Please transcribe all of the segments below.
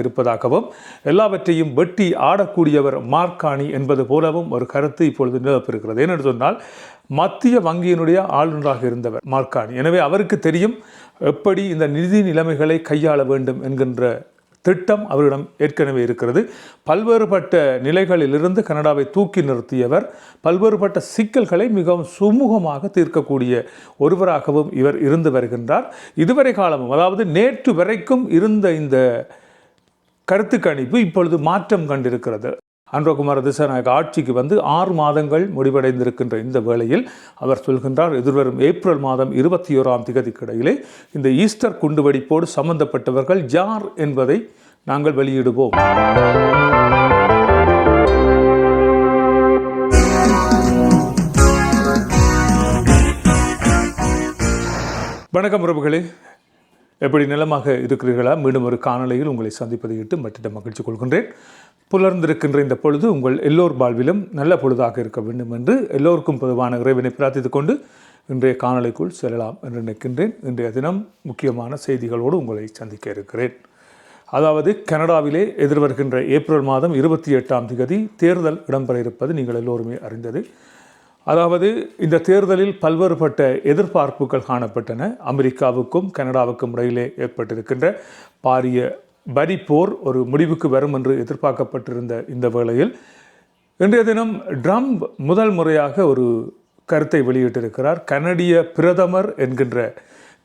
இருப்பதாகவும் எல்லாவற்றையும் வெட்டி ஆடக்கூடியவர் மார்க்காணி என்பது போலவும் ஒரு கருத்து இப்பொழுது நிலப்பிருக்கிறது ஏனென்று சொன்னால் மத்திய வங்கியினுடைய ஆளுநராக இருந்தவர் மார்க்காணி. எனவே அவருக்கு தெரியும் எப்படி இந்த நிதி நிலைமைகளை கையாள வேண்டும் என்கின்ற திட்டம் அவரிடம் ஏற்கனவே இருக்கிறது. பல்வேறுபட்ட நிலைகளிலிருந்து கனடாவை தூக்கி நிறுத்தியவர் பல்வேறுபட்ட சிக்கல்களை மிகவும் சுமூகமாக தீர்க்கக்கூடிய ஒருவராகவும் இவர் இருந்து வருகின்றார். இதுவரை காலமும் அதாவது நேற்று வரைக்கும் இருந்த இந்த கருத்து கணிப்பு இப்பொழுது மாற்றம் கண்டிருக்கிறது. அன்றகுமார திசாநாயக ஆட்சிக்கு வந்து ஆறு மாதங்கள் முடிவடைந்திருக்கின்ற இந்த வேளையில் அவர் சொல்கின்றார் எதிர்வரும் ஏப்ரல் மாதம் இருபத்தி ஓராம் திகதிக்கிடையிலே இந்த ஈஸ்டர் குண்டுவெடிப்போடு சம்பந்தப்பட்டவர்கள் யார் என்பதை நாங்கள் வெளியிடுவோம். வணக்கம் உறவுகளே. எப்படி நிலமாக இருக்கிறீர்களா? மீண்டும் ஒரு காணொலியில் உங்களை சந்திப்பதை இட்டு மற்றிட மகிழ்ச்சி கொள்கின்றேன். புலர்ந்திருக்கின்ற இந்த பொழுது உங்கள் எல்லோர் வாழ்விலும் நல்ல பொழுதாக இருக்க வேண்டும் என்று எல்லோருக்கும் பொதுவான இறைவனை பிரார்த்தித்துக் கொண்டு இன்றைய காணொலிக்குள் செல்லலாம் என்று நினைக்கின்றேன். இன்றைய தினம் முக்கியமான செய்திகளோடு உங்களை சந்திக்க இருக்கிறேன். அதாவது கனடாவிலே எதிர்வருகின்ற ஏப்ரல் மாதம் இருபத்தி எட்டாம் தேதி தேர்தல் இடம்பெற இருப்பது நீங்கள் எல்லோருமே அறிந்தது. அதாவது இந்த தேர்தலில் பல்வேறுபட்ட எதிர்பார்ப்புகள் காணப்பட்டன. அமெரிக்காவுக்கும் கனடாவுக்கும் இடையிலே ஏற்பட்டிருக்கின்ற பாரிய வரி போர் ஒரு முடிவுக்கு வரும் என்று எதிர்பார்க்கப்பட்டிருந்த இந்த வேளையில் இன்றைய தினம் ட்ரம்ப் முதல் முறையாக ஒரு கருத்தை வெளியிட்டிருக்கிறார். கனடிய பிரதமர் என்கின்ற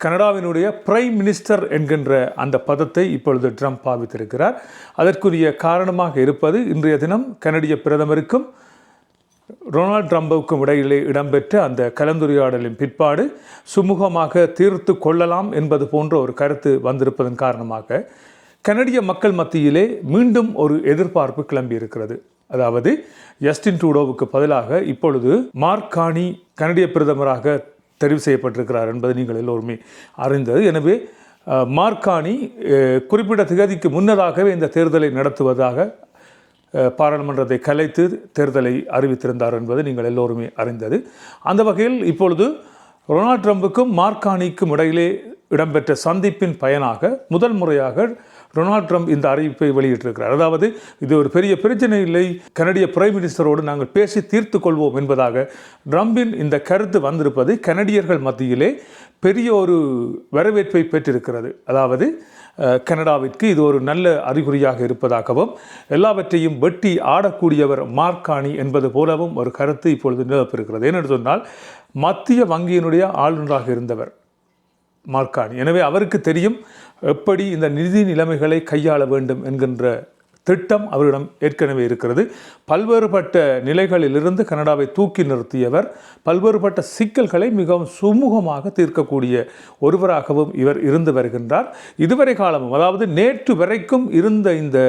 கனடாவினுடைய பிரைம் மினிஸ்டர் என்கின்ற அந்த பதத்தை இப்பொழுது ட்ரம்ப் பாவித்திருக்கிறார். அதற்குரிய காரணமாக இருப்பது இன்றைய தினம் கனடிய பிரதமருக்கும் டொனால்ட் ட்ரம்புக்கும் இடையிலே இடம்பெற்ற அந்த கலந்துரையாடலின் பிற்பாடு சுமூகமாக தீர்த்து கொள்ளலாம் என்பது போன்ற ஒரு கருத்து வந்திருப்பதன் காரணமாக கனடிய மக்கள் மத்தியிலே மீண்டும் ஒரு எதிர்பார்ப்பு கிளம்பி இருக்கிறது அதாவது ஜஸ்டின் ட்ரூடோவுக்கு பதிலாக இப்பொழுது மார்கானி கனடிய பிரதமராக தெரிவு செய்யப்பட்டிருக்கிறார் என்பது நீங்கள் எல்லோருமே அறிந்தது. எனவே அஹ், குறிப்பிட்ட திகதிக்கு முன்னதாகவே இந்த தேர்தலை நடத்துவதாக பாராளுமன்றத்தை கலைத்து தேர்தலை அறிவித்திருந்தார் என்பது நீங்கள் எல்லோருமே அறிந்தது. அந்த வகையில் இப்பொழுது ரொனால்ட் ட்ரம்புக்கும் மார்கானிக்கும் இடையிலே இடம்பெற்ற சந்திப்பின் பயனாக முதல் முறையாக டொனால்ட் ட்ரம்ப் இந்த அறிவிப்பை வெளியிட்டிருக்கிறார். அதாவது இது ஒரு பெரிய பிரச்சனை இல்லை. கனடிய பிரைம் மினிஸ்டரோடு நாங்கள் பேசி தீர்த்து கொள்வோம் என்பதாக ட்ரம்பின் இந்த கருத்து வந்திருப்பது கனடியர்கள் மத்தியிலே பெரிய ஒரு வரவேற்பை பெற்றிருக்கிறது. அதாவது கனடாவிற்கு இது ஒரு நல்ல அறிகுறியாக இருப்பதாகவும் எல்லாவற்றையும் வெட்டி ஆடக்கூடியவர் மார்க்காணி என்பது போலவும் ஒரு கருத்து இப்பொழுது நிலப்பிருக்கிறது ஏனென்று சொன்னால் மத்திய வங்கியினுடைய ஆளுநராக இருந்தவர் மார்க்காணி. எனவே அவருக்கு தெரியும் எப்படி இந்த நிதி நிலைமைகளை கையாள வேண்டும் என்கின்ற திட்டம் அவரிடம் ஏற்கனவே இருக்கிறது. பல்வேறுபட்ட நிலைகளிலிருந்து கனடாவை தூக்கி நிறுத்தியவர் பல்வேறுபட்ட சிக்கல்களை மிகவும் சுமூகமாக தீர்க்கக்கூடிய ஒருவராகவும் இவர் இருந்து வருகின்றார். இதுவரை காலமும் அதாவது நேற்று வரைக்கும் இருந்த இந்த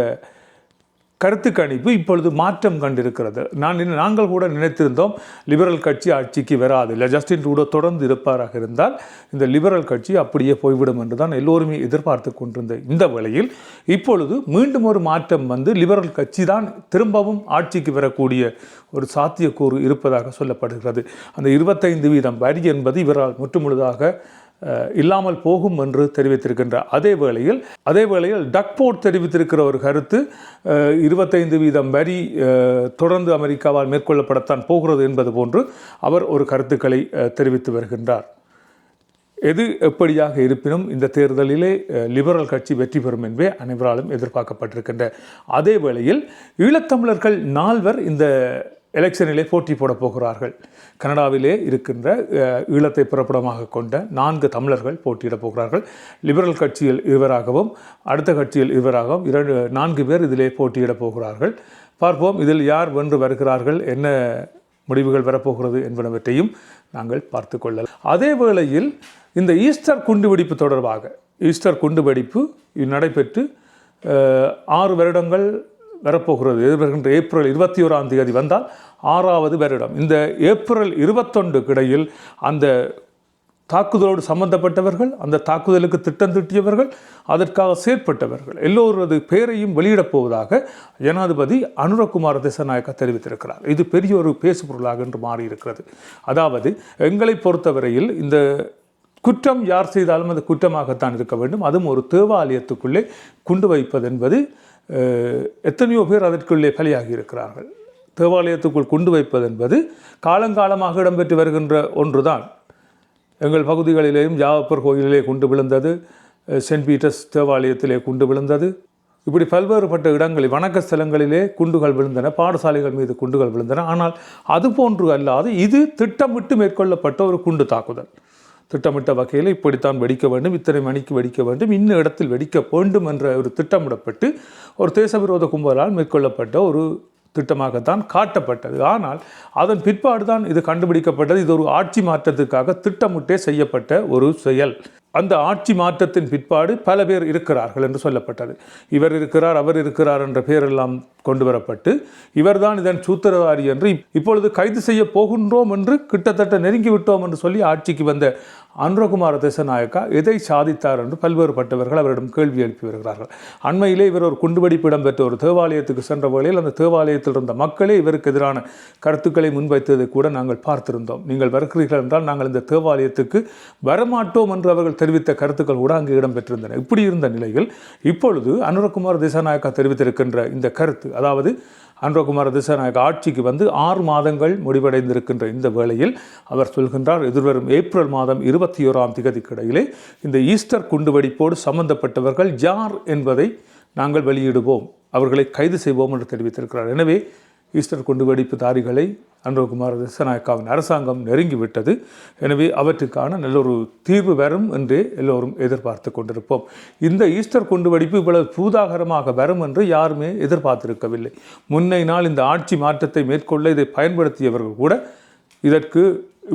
கருத்து கணிப்பு இப்பொழுது மாற்றம் கண்டிருக்கிறது. நான் நாங்கள் கூட நினைத்திருந்தோம் லிபரல் கட்சி ஆட்சிக்கு வராது. இல்லை ஜஸ்டின் ட்ரூடோ தொடர்ந்து இருப்பாராக இருந்தால் இந்த லிபரல் கட்சி அப்படியே போய்விடும் என்று தான் எல்லோருமே எதிர்பார்த்து கொண்டிருந்த இந்த வேளையில் இப்பொழுது மீண்டும் ஒரு மாற்றம் வந்து லிபரல் கட்சி தான் திரும்பவும் ஆட்சிக்கு வரக்கூடிய ஒரு சாத்தியக்கூறு இருப்பதாக சொல்லப்படுகிறது. அந்த இருபத்தைந்து வீதம் வரி என்பது இவரால் முற்றுமுழுதாக இல்லாமல் போகும் என்று தெரிவித்திருக்கின்ற அதே வேளையில் அதே வேளையில் டக்போர்ட் தெரிவித்திருக்கிற ஒரு கருத்து இருபத்தைந்து வீதம் வரி தொடர்ந்து அமெரிக்காவால் மேற்கொள்ளப்படத்தான் போகிறது என்பது போன்று அவர் ஒரு கருத்துக்களை தெரிவித்து வருகின்றார். எது எப்படியாக இருப்பினும் இந்த தேர்தலிலே லிபரல் கட்சி வெற்றி பெறும் என்பே அனைவராலும் எதிர்பார்க்கப்பட்டிருக்கின்ற. அதே வேளையில் ஈழத்தமிழர்கள் நால்வர் இந்த எலெக்ஷனிலே போட்டி போட போகிறார்கள். கனடாவிலே இருக்கின்ற ஈழத்தை பிறப்பிடமாக கொண்ட நான்கு தமிழர்கள் போட்டியிடப் போகிறார்கள். லிபரல் கட்சியில் இருவராகவும் அடுத்த கட்சியில் இருவராகவும் இரண்டு நான்கு பேர் இதிலே போட்டியிடப் போகிறார்கள். பார்ப்போம் இதில் யார் வென்று வருகிறார்கள் என்ன முடிவுகள் வரப்போகிறது என்பனவற்றையும் நாங்கள் பார்த்து கொள்ளலாம். அதே வேளையில் இந்த ஈஸ்டர் குண்டுவெடிப்பு தொடர்பாக ஈஸ்டர் குண்டுவெடிப்பு நடைபெற்று ஆறு வருடங்கள் வரப்போகிறது. எதிர்வருகின்ற ஏப்ரல் இருபத்தி ஓராம் தேதி வந்தால் ஆறாவது வருடம். இந்த ஏப்ரல் இருபத்தொண்டுக்கு இடையில் அந்த தாக்குதலோடு சம்பந்தப்பட்டவர்கள் அந்த தாக்குதலுக்கு திட்டம் திட்டியவர்கள் அதற்காக செயற்பட்டவர்கள் எல்லோரது பெயரையும் வெளியிடப் போவதாக ஜனாதிபதி அனுரகுமார் திசநாயக்கா தெரிவித்திருக்கிறார். இது பெரிய ஒரு பேசுபொருளாக என்று மாறியிருக்கிறது. அதாவது எங்களை பொறுத்தவரையில் இந்த குற்றம் யார் செய்தாலும் அது குற்றமாகத்தான் இருக்க வேண்டும். அதுவும் ஒரு தேவாலயத்துக்குள்ளே கொண்டு வைப்பது என்பது எத்தனையோ பேர் அதற்குள்ளே பலியாகி இருக்கிறார்கள் தேவாலயத்துக்குள் குண்டு வைப்பது என்பது காலங்காலமாக இடம்பெற்று வருகின்ற ஒன்றுதான். எங்கள் பகுதிகளிலேயும் ஜாவப்பர் கோயிலிலே குண்டு விழுந்தது சென்ட் பீட்டர்ஸ் தேவாலயத்திலே குண்டு விழுந்தது. இப்படி பல்வேறுபட்ட இடங்களில் வணக்க ஸ்தலங்களிலே குண்டுகள் விழுந்தன பாடசாலைகள் மீது குண்டுகள் விழுந்தன. ஆனால் அது போன்று அல்லாது இது திட்டமிட்டு மேற்கொள்ளப்பட்ட ஒரு குண்டு தாக்குதல். திட்டமிட்ட வகையில் இப்படித்தான் வெடிக்க வேண்டும் இத்தனை மணிக்கு வெடிக்க வேண்டும் இன்ன இடத்தில் வெடிக்க வேண்டும் என்ற ஒரு திட்டமிடப்பட்டு ஒரு தேசவிரோத கும்பலால் மேற்கொள்ளப்பட்ட ஒரு திட்டமாகத்தான் காட்டப்பட்டது. ஆனால் அதன் பிற்பாடு தான் இது கண்டுபிடிக்கப்பட்டது. இது ஒரு ஆட்சி மாற்றத்துக்காக திட்டமிட்டே செய்யப்பட்ட ஒரு செயல். அந்த ஆட்சி மாற்றத்தின் பிற்பாடு பல பேர் இருக்கிறார்கள் என்று சொல்லப்பட்டது. இவர் இருக்கிறார் அவர் இருக்கிறார் என்ற பெயரெல்லாம் கொண்டு வரப்பட்டு இவர்தான் இதன் சூத்திரவாரி என்று இப்பொழுது கைது செய்ய போகின்றோம் என்று கிட்டத்தட்ட நெருங்கி விட்டோம் என்று சொல்லி ஆட்சிக்கு வந்த அனுரகுமார தேசநாயக்கா எதை சாதித்தார் என்று பல்வேறுபட்டவர்கள் அவரிடம் கேள்வி எழுப்பி வருகிறார்கள். அண்மையிலே இவர் ஒரு குண்டுவெடிப்பு இடம்பெற்ற ஒரு தேவாலயத்துக்கு சென்ற வேளையில் அந்த தேவாலயத்தில் இருந்த மக்களே இவருக்கு எதிரான கருத்துக்களை முன்வைத்ததை கூட நாங்கள் பார்த்திருந்தோம். நீங்கள் வருகிறீர்கள் என்றால் நாங்கள் இந்த தேவாலயத்துக்கு வரமாட்டோம் என்று அவர்கள் தெரிவித்த கருத்துக்கள் கூட அங்கு இடம்பெற்றிருந்தன. இப்படி இருந்த நிலையில் இப்பொழுது அனுரகுமார் திசாநாயக்கா தெரிவித்திருக்கின்ற இந்த கருத்து அதாவது அனுரகுமார் திசாநாயக் ஆட்சிக்கு வந்து ஆறு மாதங்கள் முடிவடைந்திருக்கின்ற இந்த வேளையில் அவர் சொல்கின்றார் எதிர்வரும் ஏப்ரல் மாதம் இருபத்தி ஓராம் திகதிக்கு இடையிலே இந்த ஈஸ்டர் குண்டுவெடிப்போடு சம்பந்தப்பட்டவர்கள் யார் என்பதை நாங்கள் வெளியிடுவோம் அவர்களை கைது செய்வோம் என்று தெரிவித்திருக்கிறார். எனவே ஈஸ்டர் குண்டுவெடிப்புதாரிகளை அனுரகுமார் திசநாயக்காவின் அரசாங்கம் நெருங்கிவிட்டது எனவே அவற்றுக்கான நல்ல ஒரு தீர்வு வரும் என்றே எல்லோரும் எதிர்பார்த்து கொண்டிருப்போம். இந்த ஈஸ்டர் குண்டுவெடிப்பு இவ்வளவு பூதாகரமாக வரும் என்று யாருமே எதிர்பார்த்திருக்கவில்லை. முன்னை நாள் இந்த ஆட்சி மாற்றத்தை மேற்கொள்ள இதை பயன்படுத்தியவர்கள் கூட இதற்கு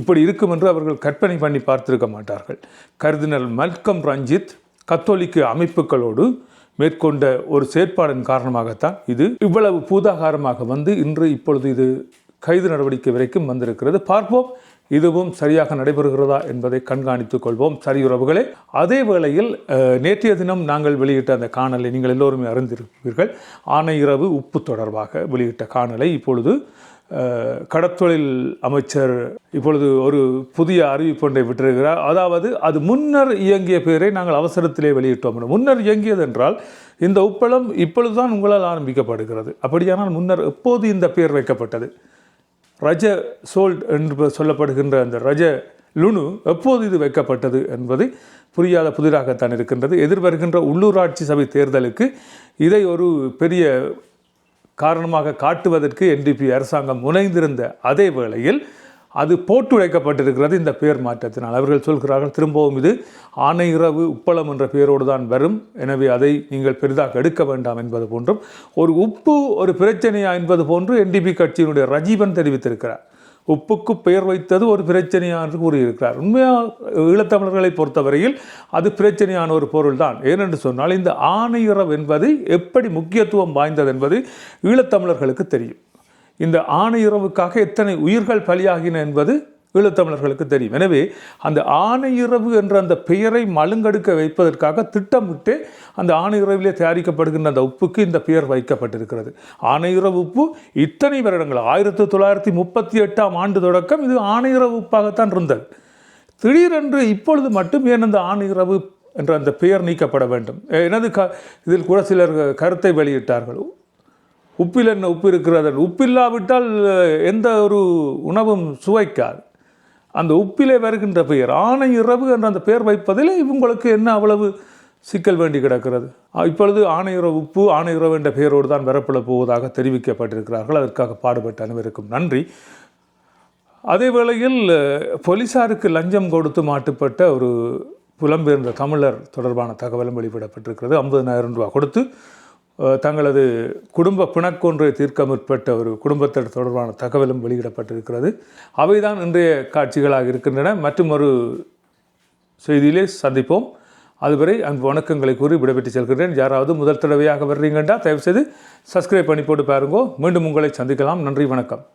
இப்படி இருக்கும் என்று அவர்கள் கற்பனை பண்ணி பார்த்திருக்க மாட்டார்கள். கருதினர் மல்கம் ரஞ்சித் கத்தோலிக்க அமைப்புகளோடு மேற்கொண்ட ஒரு செயற்பாடின் காரணமாகத்தான் இது இவ்வளவு பூதாகாரமாக வந்து இன்று இப்பொழுது இது கைது நடவடிக்கை வரைக்கும் வந்திருக்கிறது. பார்ப்போம். இதுவும் சரியாக நடைபெறுகிறதா என்பதை கண்காணித்துக் கொள்வோம். சரி உறவுகளே அதே வேளையில் நேற்றைய தினம் நாங்கள் வெளியிட்ட அந்த காணலை நீங்கள் எல்லோருமே அறிந்திருப்பீர்கள். ஆணையிரவு உப்பு தொடர்பாக வெளியிட்ட காணலை இப்பொழுது கடத்தொழில் அமைச்சர் இப்பொழுது ஒரு புதிய அறிவிப்பொன்றை விட்டிருக்கிறார். அதாவது அது முன்னர் இயங்கிய பெயரை நாங்கள் அவசரத்திலே வெளியிட்டோம். முன்னர் இயங்கியது என்றால் இந்த உப்பளம் இப்பொழுதுதான் உங்களால் ஆரம்பிக்கப்படுகிறது. அப்படியானால் முன்னர் எப்போது இந்த பெயர் வைக்கப்பட்டது? ரஜ சோல்ட் என்று சொல்லப்படுகின்ற அந்த ரஜ லுணு எப்போது இது வைக்கப்பட்டது என்பது புரியாத புதிராகத்தான் இருக்கின்றது. எதிர்வருகின்ற உள்ளூராட்சி சபை தேர்தலுக்கு இதை ஒரு பெரிய காரணமாக காட்டுவதற்கு என்டிபி அரசாங்கம் முனைந்திருந்த அதே வேளையில் அது போட்டுடைக்கப்பட்டிருக்கிறது இந்த பெயர் மாற்றத்தினால். அவர்கள் சொல்கிறார்கள் திரும்பவும் இது ஆனையிரவு உப்பளம் என்ற பெயரோடு தான் வரும். எனவே அதை நீங்கள் பெரிதாக எடுக்க வேண்டாம் என்பது போன்றும் ஒரு உப்பு ஒரு பிரச்சனையா என்பது போன்று என்டிபி கட்சியினுடைய ரஜீவன் தெரிவித்திருக்கிறார். உப்புக்கு பெயர் வைத்தது ஒரு பிரச்சனையா என்று கூறியிருக்கிறார். உண்மையாக ஈழத்தமிழர்களை பொறுத்தவரையில் அது பிரச்சனையான ஒரு பொருள்தான். ஏனென்று சொன்னால் இந்த ஆணையரவு என்பது எப்படி முக்கியத்துவம் வாய்ந்தது என்பது ஈழத்தமிழர்களுக்கு தெரியும். இந்த ஆணையரவுக்காக எத்தனை உயிர்கள் பலியாகின என்பது ஈழத்தமிழர்களுக்கு தெரியும். எனவே அந்த ஆணையிரவு என்ற அந்த பெயரை மழுங்கெடுக்க வைப்பதற்காக திட்டமிட்டே அந்த ஆணையிரவிலே தயாரிக்கப்படுகின்ற அந்த உப்புக்கு இந்த பெயர் வைக்கப்பட்டிருக்கிறது. ஆணையிறவு உப்பு இத்தனை வருடங்கள் ஆயிரத்தி தொள்ளாயிரத்தி முப்பத்தி எட்டாம் ஆண்டு தொடக்கம் இது ஆணையிறவு உப்பாகத்தான் இருந்தது. திடீரென்று இப்பொழுது மட்டும் ஏன் அந்த ஆணையிறவு என்ற அந்த பெயர் நீக்கப்பட வேண்டும்? எனது க இதில் கூட சிலர் கருத்தை வெளியிட்டார்கள். உப்பில் என்ன உப்பு இருக்கிறது? உப்பில்லாவிட்டால் இல்லாவிட்டால் எந்த ஒரு உணவும் சுவைக்காது. அந்த உப்பிலே வருகின்ற பெயர். ஆணை இரவு என்ற அந்த பெயர் வைப்பதில் இவங்களுக்கு என்ன அவ்வளவு சிக்கல் வேண்டி கிடக்கிறது? இப்பொழுது ஆணையுறவு உப்பு ஆணையுறவு என்ற பெயரோடு தான் வரப்பட போவதாக தெரிவிக்கப்பட்டிருக்கிறார்கள். அதற்காக பாடுபட்ட அனைவருக்கும் நன்றி. அதே வேளையில் போலீசாருக்கு லஞ்சம் கொடுத்து மாட்டுப்பட்ட ஒரு புலம்பெயர்ந்த தமிழர் தொடர்பான தகவலும் வெளியிடப்பட்டிருக்கிறது. ஐம்பதனாயிரம் ரூபாய் கொடுத்து தங்களது குடும்ப பிணக்கொன்றை தீர்க்க முற்பட்ட ஒரு குடும்பத்தினர் தொடர்பான தகவலும் வெளியிடப்பட்டிருக்கிறது. அவைதான் இன்றைய காட்சிகளாக இருக்கின்றன. மற்றும் ஒரு செய்தியிலே சந்திப்போம். அதுவரை அன்பு வணக்கங்களை கூறி விடைபெற்று செல்கிறேன் யாராவது முதல் தடவையாக வர்றீங்கன்றா தயவுசெய்து சப்ஸ்கிரைப் பண்ணி போட்டு பாருங்கோ. மீண்டும் உங்களை சந்திக்கலாம். நன்றி வணக்கம்.